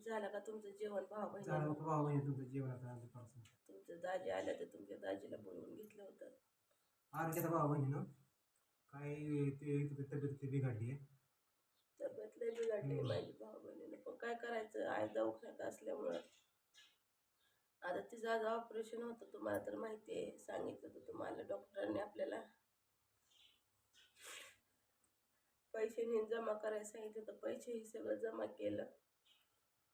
झालं का तुमचं जेवण भाऊ बहिणी झालं भाऊ बहिणी तुमचं जेवण आता दुपारचं तुमचं दाजी आलं तर तुमच्या दाजीला बोलवून घेतलं होतं. आरोग्याचा भाऊ बहिणी काय ते तुझी तब्येत ती बिघडली आहे? तब्येत लय बिघडली. माझी भाऊ बहिणीनं. पण काय करायचं? आई दवाखान्यात असल्यामुळं. आता तिचं आज ऑपरेशन होतं तुम्हाला तर माहिती आहे. सांगितलं होतं तुम्हाला डॉक्टरांनी आपल्याला. पैसे जमा करायला सांगितलं तर पैसेही सगळं जमा केलं.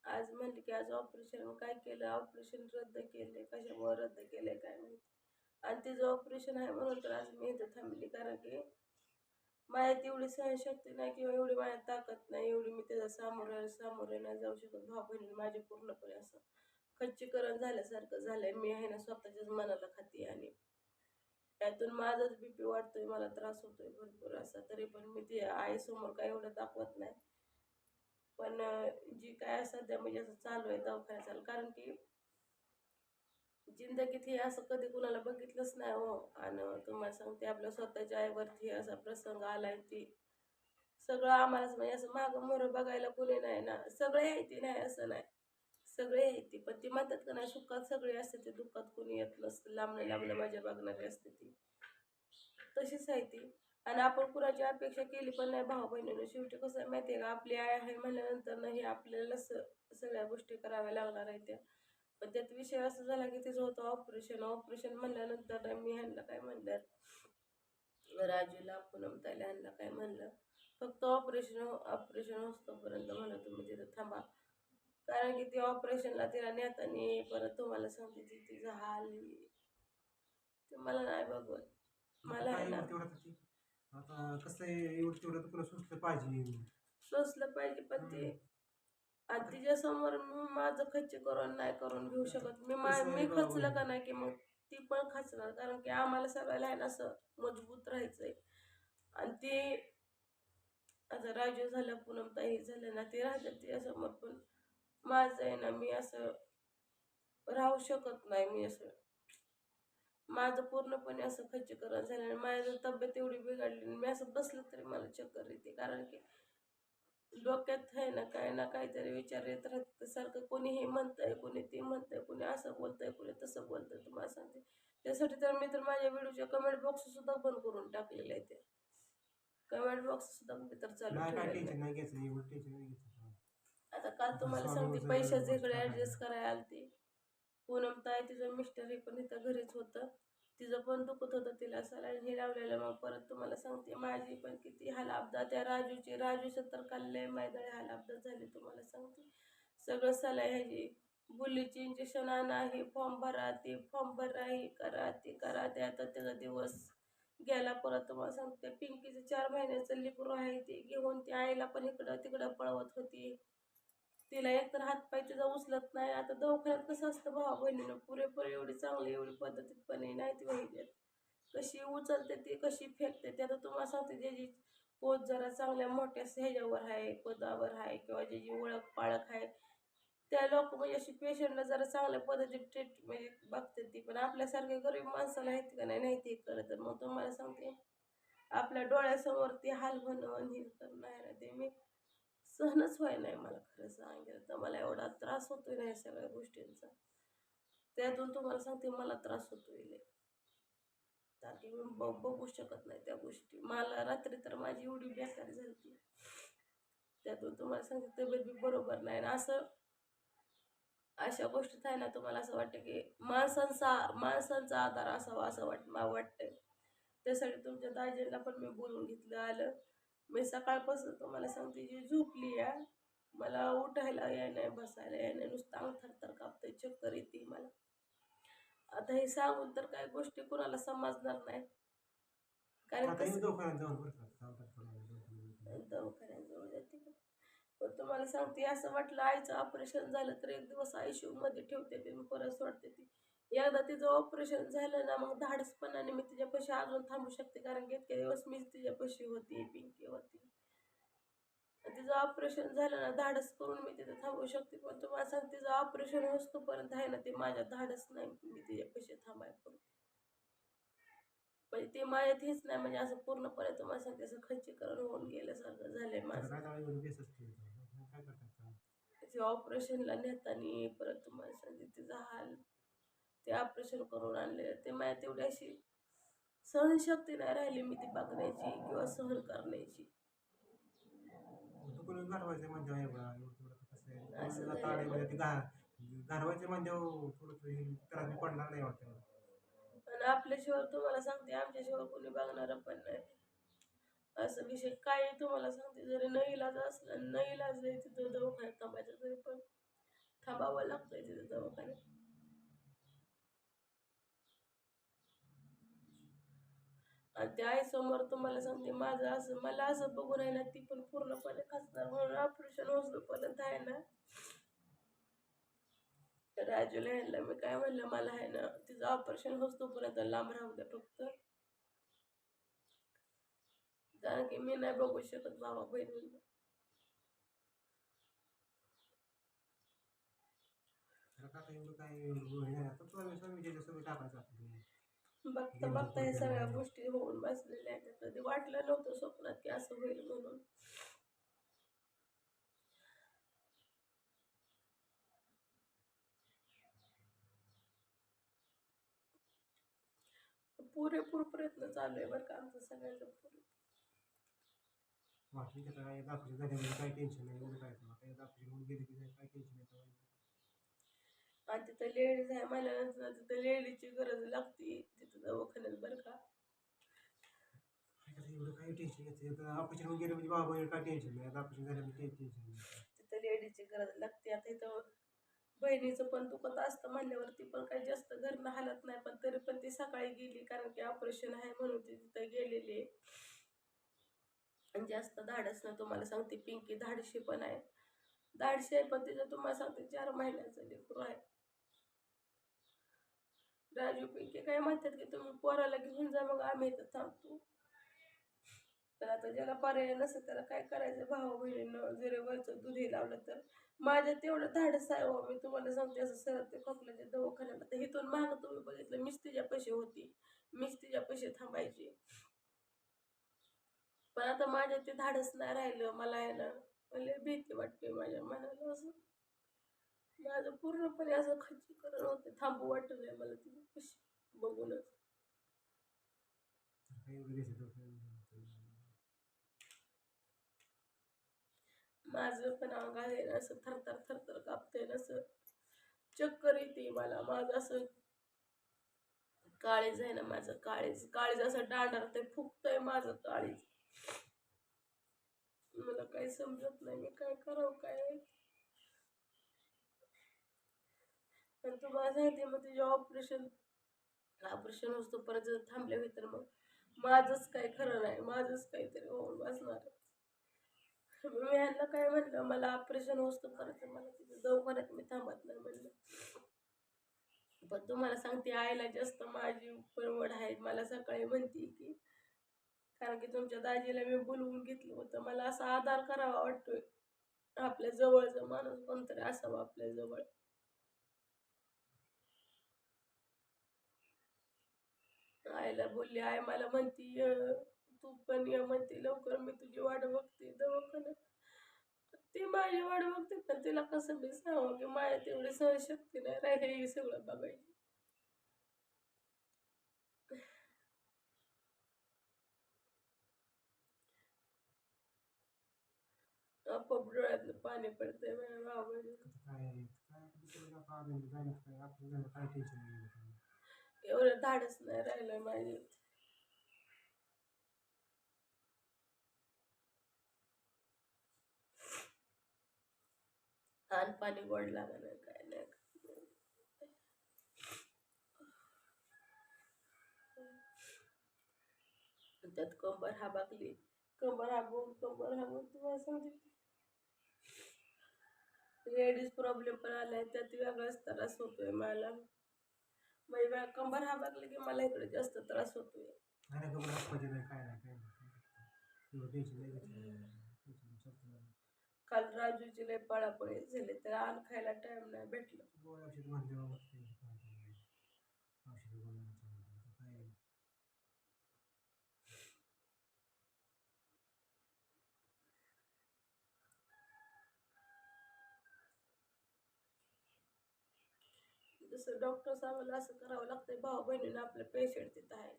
आज म्हणले की आज ऑपरेशन काय केलं? ऑपरेशन रद्द केले. कशामुळे रद्द केले काय माहिती? आणि तिचं ऑपरेशन आहे म्हणून तर आज मी इथं थांबली. कारण की माझ्यात एवढी सहनशक्ती नाही किंवा एवढी माझ्यात ताकद नाही. एवढी मी त्याचा सामोरे सामोरे नाही जाऊ शकत. भाऊ बहिणी माझे पूर्णपणे असं खच्चीकरण झाल्यासारखं झालंय. मी आहे ना स्वतःच्याच मनाला खाती आणि त्यातून माझाच बीपी वाढतोय. मला त्रास होतोय भरपूर. असा तरी पण मी ते आईसमोर काय एवढं दाखवत नाही. पण जी काय सध्या म्हणजे असं चालू आहे दवाखान्यात चालू कारण की जिंदगीत हे असं कधी कुणाला बघितलंच नाही हो. आणि तुम्हाला सांगते आपल्या स्वतःच्या आईवरती असा प्रसंग आलाय ती सगळं आम्हालाच म्हणजे असं मागं मोरं बघायला कुणी नाही ना. सगळे आहे ती नाही असं नाही. सगळे आहे ती. पण ती म्हणतात का नाही सुखात सगळे असते ते दुःखात कोणी येत नसतं. लांबणं लांबणं माझ्या बघणारी असते ती. तशीच आहे ती. आणि आपण कुणाची अपेक्षा केली पण नाही भाऊ बहिणीनं शेवटी कसं आहे माहिती आहे का आपली आई आहे म्हणल्यानंतर ना हे आपल्याला स सगळ्या गोष्टी कराव्या लागणार आहेत त्या. पण त्यात विषय असं झाला की तिचं होतं ऑपरेशन ऑपरेशन म्हणल्यानंतर मी ह्यांना काय म्हणलं राजूला पूनमताईला ह्यांना काय म्हणलं फक्त ऑपरेशन ऑपरेशन होतोपर्यंत म्हणलं तुम्ही तिथं थांबा. कारण की ती ऑपरेशनला तिला नेतानी परत तुम्हाला सांगते ती तिचं हाल. ते मला नाही बघवत. मला आता आता आता कसं आहे एवढं तेवढं तर तुला सुचलं पाहिजे. सोसलं पाहिजे पण ते आणि तिच्या समोर मी माझं खच्ची करून नाही करून घेऊ शकत. मी मा मी खचलं? का नाही की मग ती पण खचणार कारण की आम्हाला सगळ्याला आहे ना असं मजबूत राहायचंय. आणि ते आता राजू झालं पूनमताई झालं ना ते राहतात तिच्यासमोर पण माझं आहे ना मी असं राहू शकत नाही मी असं माझं पूर्णपणे असं खच्चीकरण झालं आणि माझी तब्येत एवढी बिघडली आणि मी असं बसलं तरी मला चक्कर येते. कारण की डोक्यात आहे ना काय ना काहीतरी विचार येत राहते सारखं कोणी हे म्हणतंय कोणी ते म्हणतंय कोणी असं बोलतंय कोणी तसं बोलतंय तुम्हाला सांगते. त्यासाठी तर मी तर माझ्या व्हिडिओच्या कमेंट बॉक्स सुद्धा बंद करून टाकलेले आहे ते कमेंट बॉक्स सुद्धा मी तर चालू ठेवलेले आहे. आता काल तुम्हाला सांगते पैशाचं इकडे. ऍडजस्ट करायला आलती. पूनम ताई तिचं मिस्टर हे पण इथं घरीच होतं. तिचं पण दुखत होतं तिला सलाईन हे लावलेलं. मग परत तुम्हाला सांगते माझी पण किती हाल अपघात त्या राजूची राजू सत्तर काल लय मैदाळी हाल अपघात झाले तुम्हाला सांगते. सगळं सलाई ह्याची. बुलीची इंजेक्शन आणा हे फॉर्म भरा ते फॉर्म भरा हे करा ते करा. ते आता त्याचा दिवस गेला परत तुम्हाला सांगते. पिंकीचं चार महिन्याचं लिकरू आहे ते घेऊन ती आईला पण इकडं तिकडं पळवत होती. तिला एकतर हातपाय तिचा उचलत नाही आता दवाखान्यात कसं असतं भावा बहिणीनं पुरेपूर एवढी चांगली एवढी पद्धतीतपणे नाही ती वहिनी. कशी उचलते ती कशी फेकते ते आता तुम्हाला सांगते ज्याची पोत जरा चांगल्या मोठ्या ह्याच्यावर आहे पदावर आहे किंवा ज्याची ओळख पाळख आहे त्या लोक म्हणजे अशी पेशंटला जरा चांगल्या पद्धतीने ट्रीट म्हणजे बघते ती. पण आपल्यासारखे गरीब माणसाला आहेत का नाही नाही ते करत. तर मग तुम्हाला सांगते आपल्या डोळ्यासमोर ती हाल बनवून हे करणं आहे ना ते मी. सहनच व्हाय नाही मला खरं सांगितलं तर मला एवढा त्रास होतोय ना या सगळ्या गोष्टींचा. त्यातून तुम्हाला सांगते मला त्रास होतोय लय. कारण की मी बघू शकत नाही त्या गोष्टी. मला रात्री तर माझी एवढी बेकार झाली त्यातून तुम्हाला सांगते तब्येत बी बरोबर नाही. आणि असं अशा गोष्टीत आहे ना तुम्हाला असं वाटतं की माणसांचा माणसांचा आधार असावा असं वाट वाटतं वाटतंय. त्यासाठी तुमच्या दाजींना पण मी बोलून घेतलं आलं. मी सकाळपासून तुम्हाला सांगते जी झोपली या मला उठायला याय नाही बसायला याय नाही नुसतं अंग थरथर कापतंय चक्कर येते मला. आता हे सांगून तर काय गोष्टी कुणाला समजणार नाही. कारण. दवाखान्याजवळ जाते पण तुम्हाला सांगते असं वाटलं आईचं ऑपरेशन झालं तर एक दिवस आयसीयू मध्ये ठेवते ते मी परत सोडते ती. एकदा तिचं ऑपरेशन झालं ना मग धाडसपणाने मी तिच्यापाशी अजून थांबू शकते कारण की इतके दिवस मीच तिच्यापाशी होती पिंकी होती. तिचं ऑपरेशन झालं ना धाडस करून मी तिथे थांबू शकते पण तुम्हाला सांगते तिचं ऑपरेशन होतोपर्यंत आहे ना ते माझ्या धाडस नाही मी तिच्यापाशी थांबायला करू म्हणजे ते माझ्यात हेच नाही म्हणजे असं पूर्णपणे तुम्हाला सांगते असं खच्चीकरण होऊन गेल्यासारखं झालंय माझं? तिचे ऑपरेशनला नेतानी परत तुम्हाला सांगते तिचा हाल ते ऑपरेशन करून आणले. ते माझ्या तेवढी अशी सहनशक्ती नाही राहिली मी ती बघण्याची किंवा सहन करण्याची. दुखून घालवायचं म्हणजे आहे? बा असं नाही. आहे म्हणजे ते घा घालवायचं म्हणजे थोडं त्रास बी पडणार नाही वाटतं. आणि आपल्याशिवाय तुम्हाला सांगते आमच्याशिवाय कोणी बघणारं पण नाही. असं विषय काही तुम्हाला सांगते जरी न इलाज असलं न इलाज आहे तिथं दवाखान्यात थांबायचं तरी पण थांबावं लागतंय तिथं दवाखान्यात. आणि त्या आईसमोर तुम्हाला सांगते माझं असं मला असं बघून आहे ना ती पण पूर्णपणे खासदार म्हणून ऑपरेशन पर्यंत आहे ना. राजूला ह्यांना मी काय म्हणलं मला आहे ना तिचं ऑपरेशन होतोपर्यंत लांब राहू द्या फक्त. कारण की मी नाही बघू शकत बाबा बहिणी आता काय बघता बघता हे सगळ्या गोष्टी होऊन बसलेल्या आहेत. कधी वाटलं नव्हतं स्वप्नात की असं होईल म्हणून. पुरेपूर प्रयत्न चालू आहे बरं का आमचं सगळ्यांचा पुरे वाटलं की आता काय ऑपरेशन झाल्यामुळे काही टेन्शन नाही एवढं काय तुला काही ऑपरेशन होऊन गेली की काय टेन्शन नाही तेव्हा. आणि तिथं लेडीज आहे म्हणल्यानंतर तिथं लेडीजची गरज लागते. दवाखान्यात बरं का? एवढं काही टेन्शन ऑपरेशन गेलं म्हणजे बाबा काय टेन्शन नाही. ऑपरेशन झालं म्हणजे टेन्शन नाही. तिथं गरज लागते. आता इथं बहिणीचं पण दुखत असतं म्हणल्यावरती पण काही जास्त घरनं हालत नाही पण तरी पण ती सकाळी गेली कारण की ऑपरेशन आहे म्हणून ती तिथं गेलेली. आणि जास्त धाडस ना तुम्हाला सांगते पिंकी धाडशी पण आहे. धाडशी आहे पण तिचं तुम्हाला सांगते चार महिन्याचं लेकरू आहे. राजू पिंकी काय म्हणतात की तुम्ही पोराला घेऊन जा मग आम्ही इथं थांबतो. तर आता ज्याला पर्याय नसेल त्याला काय करायचं? भाऊ बहिणीनं जरी वरचं दुधी लावलं तर माझ्या तेवढं धाडस आहे हो. मी तुम्हाला सांगते असं सर ते खोकल्याच्या दवाखान्याला तर इथून मागं तुम्ही बघितलं मीच तिच्या पैसे होती. मीच तिच्या पैसे थांबायचे. पण आता माझ्या ते धाडस नाही राहिलं मला आहे ना मला भीती वाटते माझ्या मनाला असं. माझं पूर्णपणे असं खच्चीकरण होते. थांबू वाटत नाही मला तिथे. पैसे बघूनच. माझं पण अंग आहे ना असं थरथर थरथर कापते ना असं. चक्कर येते मला. माझं असं काळीज आहे ना माझं काळीज. काळीज असं डांडर ते फुगतंय माझं काळीज. मला काही समजत नाही. मी काय करावं काय आणि तुम्हाला सांगते मग तुझ्या ऑपरेशन ऑपरेशन होतो परत जर थांबले होते तर मग माझंच काही खरं नाही माझंच काहीतरी होऊन बसणार मी यांना काय म्हणलं मला ऑपरेशन होतो परत मला तिथं दवाखान्यात मी थांबत नाही म्हणलं. पण तुम्हाला सांगते आईला जास्त माझी परवड आहे. मला सकाळी म्हणते की कारण की तुमच्या दाजीला मी बोलवून घेतलं होतं. मला असा आधार करावा वाटतोय. आपल्या जवळचा माणूस कोणतरी असावा आपल्या जवळ. आईला बोलली आई मला म्हणती "ये, तू पण ये म्हणते लवकर मी तुझी वाट बघते दवाखान्यात ती माझी वाट बघते पण तिला कसं मी सांगू की माझ्या तेवढी सहनशक्ती नाही राहिली हे सगळं बघायची आपोआप डोळ्यातलं पाणी पडतंय माझ्या एवढं धाडस नाही राहिलं माझे आण पाणी गोड लागणार काय नाही. त्यात कंबर हाबाकली. कंबर हाबून कंबर हाबून तुम्हाला सांगते लेडीज प्रॉब्लेम पण आलाय त्यात वेगळाच त्रास होतोय मला. म्हणजे कंबर हा बाकली की मला इकडे जास्त त्रास होतोय. नाही नाही पाहिजे नाही काय नाही काय नाही एवढं टेन्शन नाही घेतलं. टेन्शन संपलं. काल राजूची लय पळापळी झाली तर आण खायला टाइम नाही भेटला. गोळ्या औषध ते काय ते औषध गोळ्यांचं म्हणलं तर काय जसं डॉक्टर आम्हाला असं करावं लागतंय. भाऊ बहिणीला आपलं पेशंट तिथं आहे.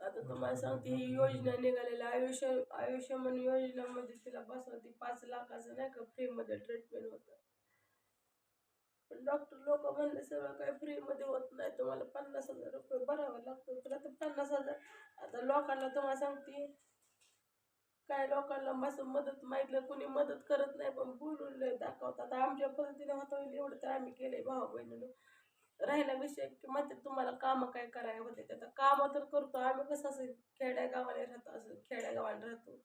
आता तुम्हाला सांगते ही योजना निघालेली आयुष्य आयुष्यमान योजनामध्ये तिला बसवती पाच लाखाचं नाही का फ्रीमध्ये ट्रीटमेंट होतं. पण डॉक्टर लोक म्हणले सगळं काही फ्रीमध्ये होत नाही. तुम्हाला पन्नास हजार रुपये भरावं लागतं तर पन्नास हजार आता लोकांना तुम्हाला सांगते काय लोकांना माझं मदत मागितलं कुणी मदत करत नाही पण बोलून दाखवतात. आमच्या पद्धतीने होता होईल एवढं तर आम्ही केलंय भाऊ बहिणीनं. राहिला विषय की मग तुम्हाला कामं काय करायला होते? आता कामं तर करतो. आम्ही कसं असं खेड्यागावाने राहतो असं खेड्यागावाने राहतो.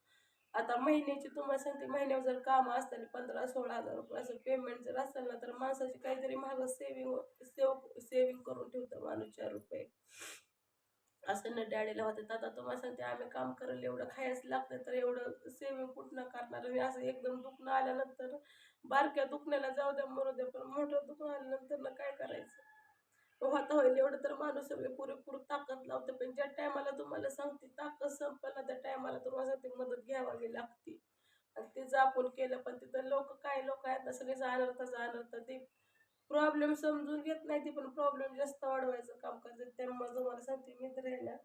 आता महिन्याची तुम्हाला सांगते महिन्यावर जर कामं असतील पंधरा सोळा हजार रुपये असं पेमेंट जर असेल ना तर माणसाची काहीतरी मागं सेविंग सेव सेविंग करून ठेवतं माणूस चार रुपये. असं न डॅडीला होते आता तुम्हाला सांगते आम्ही काम करायला एवढं खायच लागतं तर एवढं सेविंग कुठनं करणार? मी असं एकदम दुखणं आल्यानंतर बारक्या दुखण्याला जाऊ द्या मरू द्या पण मोठं दुखणं आल्यानंतर ना काय करायचं? होता होईल एवढं तर माणूस सगळे पुरेपूर ताकद लावते पण ज्या टायमाला तुम्हाला सांगते ताकद संपल ना त्या टायमाला तुम्हाला सांगते मदत घ्यावी लागते. आणि तिचं आपण केलं पण तिथं लोक काय लोक आहेत ना सगळे जाणार तर जाणार तर ते प्रॉब्लेम समजून घेत नाही ती पण प्रॉब्लेम जास्त वाढवायचं काम करतात त्यामुळे तुम्हाला सांगते मित्र आहे ना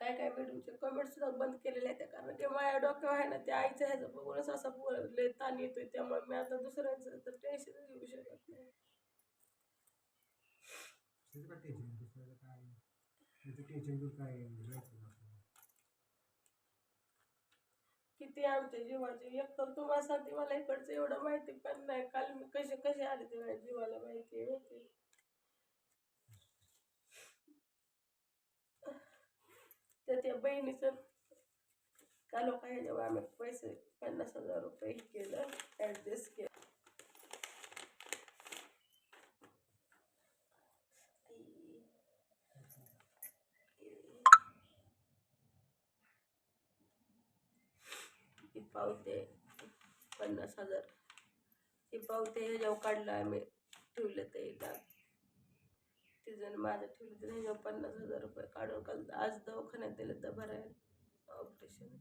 काय काय व्हिडिओचे कमेंट सुद्धा बंद केलेले आहेत. कारण की माझ्या डोक्यावर आहे ना त्या आईचं ह्याचं बघूनच असा बोलले लय ताण येतोय त्यामुळे मी आता दुसऱ्यांचं तर टेन्शन घेऊ शकत नाही. त्याचं काय टेन्शन दुसऱ्याचं काय त्याचं टेन्शन दूर काय राहायचं आपल्याला. किती आमच्या जीवाची एक तर तुम्हासाठी मला इकडचं एवढं माहिती पण नाही. काल मी कसे कसे आले ते माझ्या जीवाला माहिती आहे माहिती तर त्या बहिणीचं काल काय जेव्हा आम्ही पैसे पन्नास हजार रुपये हे केलं ॲडजस्ट केलं ती पावते पन्नास हजार ती ते ह्याच्यावर काढलं आम्ही ठेवलं ते डाग जण माझं ठेवलं तर ह्याच्यावर पन्नास हजार रुपये काढून काल आज दवाखान्यात दिलं तर भरायला. ऑपरेशन.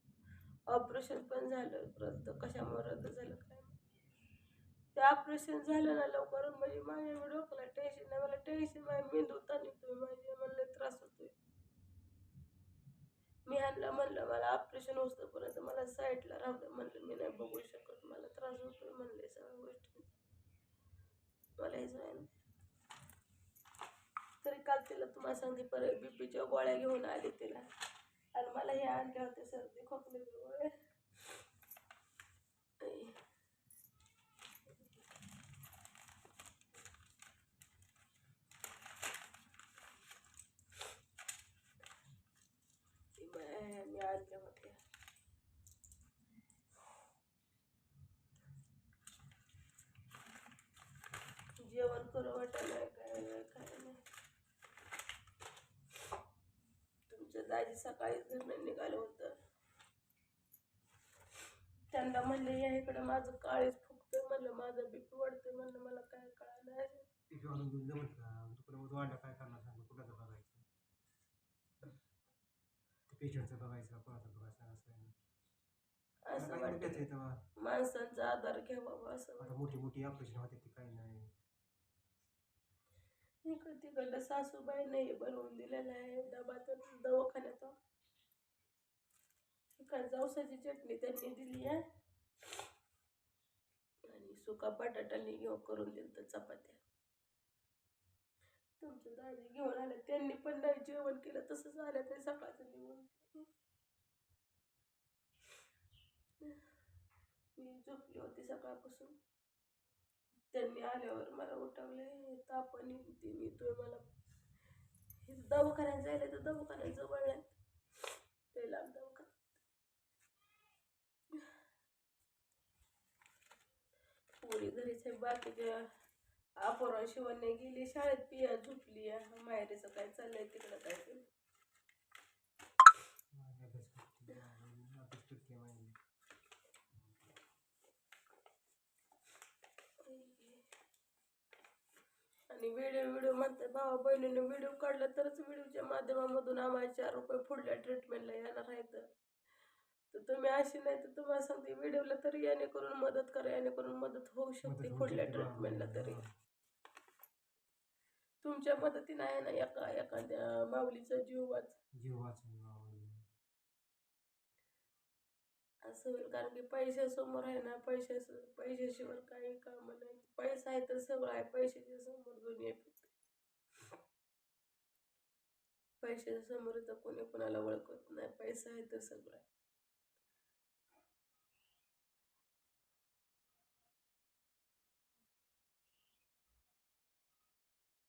ऑपरेशन पण झालं. रद्द कशामुळे रद्द झालं काय ते ऑपरेशन झालं ना लवकर म्हणजे माझ्या एवढं डोक्याला टेन्शन नाही. मला टेन्शन माझ्या मेंदू ताण येतोय माझ्या मला त्रास होतोय. मी ह्यांना म्हणलं मला ऑपरेशन होतं परत मला साईडला राहू दे. म्हणलं मी नाही बघू शकत. मला त्रास होतोय. म्हणले सगळ्या गोष्टी मला हे तरी काल तिला तुम्हाला सांगते परत बीपीच्या गोळ्या घेऊन आले तिला. आणि मला हे आणले होते सर्दी खोकले आई. ती बाया मी आणल्या होत्या जेवण करू नाही काय नाही काय नाही. तुमचं दाजी सकाळीच घरनं निघालं होतं. त्यांना म्हणले या इकडं माझं काळीच फुगतंय. म्हणलं माझं बीपी वाढतंय म्हणलं मला काय कळा नाही ते किंवा आणून जमत का तुकडं मग वाढलं काय करणार सांग कुणाचं बघायचं पेशंटचं बघायचं कोणाचं बघायचं असं. असं वाटतं. माणसांचा आधार घ्यावा असं मोठी मोठी ऑपरेशन होते इकडे तिकडलं सासूबाई नाही बनवून दिलेलं आहे. डबातून दवाखान्यात. इकडे जाऊसाची चटणी त्यांनी दिली आहे. आणि सुका बटाट्याने घेऊन करून दिलं तर चपात्या. तुमच्या दाजी घेऊन आले त्यांनी पण नाही जेवण केलं. तसंच आलं ते सकाळचं निघून मी झोपली होती सकाळपासून. त्यांनी आल्यावर मला उठवले ताप आणि तीन येतोय मला. हे दवाखान्यात जायला तर दवाखान्यात जवळ नाही ते लांब दवाखान्यात. पोरी घरीच आहे बाकीच्या अपोरा शिवण्या गेली शाळेत पिया झोपली माहेरीचं काय चाललंय तिकडं काय ते माझी अभ्यास करते अभ्यास करते माझी आणि व्हिडिओ व्हिडिओ म्हणते भावा बहिणीने व्हिडिओ काढला तरच व्हिडिओच्या माध्यमामधून आम्हाला चार रुपये पुढल्या ट्रीटमेंटला येणार आहेत तर तुम्ही अशी नाही तर तुम्हाला सांगते व्हिडिओला तरी याने करून मदत करा याने करून मदत होऊ शकते शकते ट्रीटमेंटला. तरी. तुमच्या मदतीनं आहे ना एका एखाद्या माऊलीचा जीव वाच जीव वाचून असं होईल कारण की पैशासमोर आहे ना पैशा पैशाशिवाय काही काम नाही. पैसा आहे तर सगळं आहे पैशाच्या समोर दुनिया फिरते. पैशाच्या समोर तर कोणी कोणाला ओळखत नाही पैसा आहे तर सगळं आहे.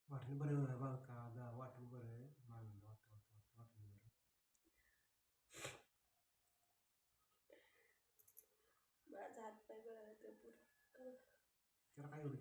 वाटलं बरं आहे बा का दा- वाटलं बरं आहे मागलं वाटलं वाटलं वाटलं बरं माझा हात पाय गळाला ते पुरं त्याला काय एवढं